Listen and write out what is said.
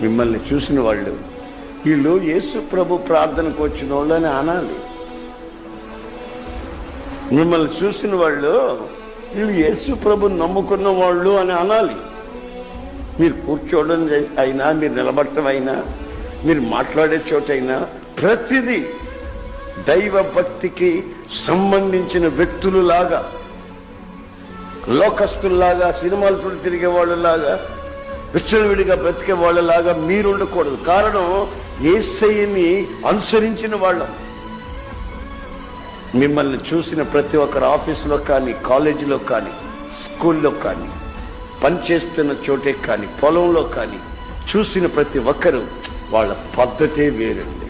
మిమ్మల్ని చూసిన వాళ్ళు వీళ్ళు యేసు ప్రభు ప్రార్థనకు వచ్చిన వాళ్ళు అని అనాలి. మిమ్మల్ని చూసిన వాళ్ళు వీళ్ళు యేసు ప్రభు నమ్ముకున్న వాళ్ళు అని అనాలి. మీరు కూర్చోవడం అయినా మీరు నిలబడటం అయినా మీరు మాట్లాడే చోటైనా ప్రతిదీ దైవ భక్తికి సంబంధించిన వ్యక్తులులాగా లోకస్తుల్లాగా సినిమాలు తిరిగే తిరిగే వాళ్ళలాగా విచ్చలవిడిగా బ్రతికే వాళ్ళలాగా మీరు ఉండకూడదు కారణం ఏసయ్యని అనుసరించిన వాళ్ళం. మిమ్మల్ని చూసిన ప్రతి ఒక్కరు ఆఫీసులో కానీ కాలేజీలో కానీ స్కూల్లో కానీ పనిచేస్తున్న చోటే కానీ పొలంలో కానీ చూసిన ప్రతి ఒక్కరు వాళ్ళ పద్ధతే వేరండి.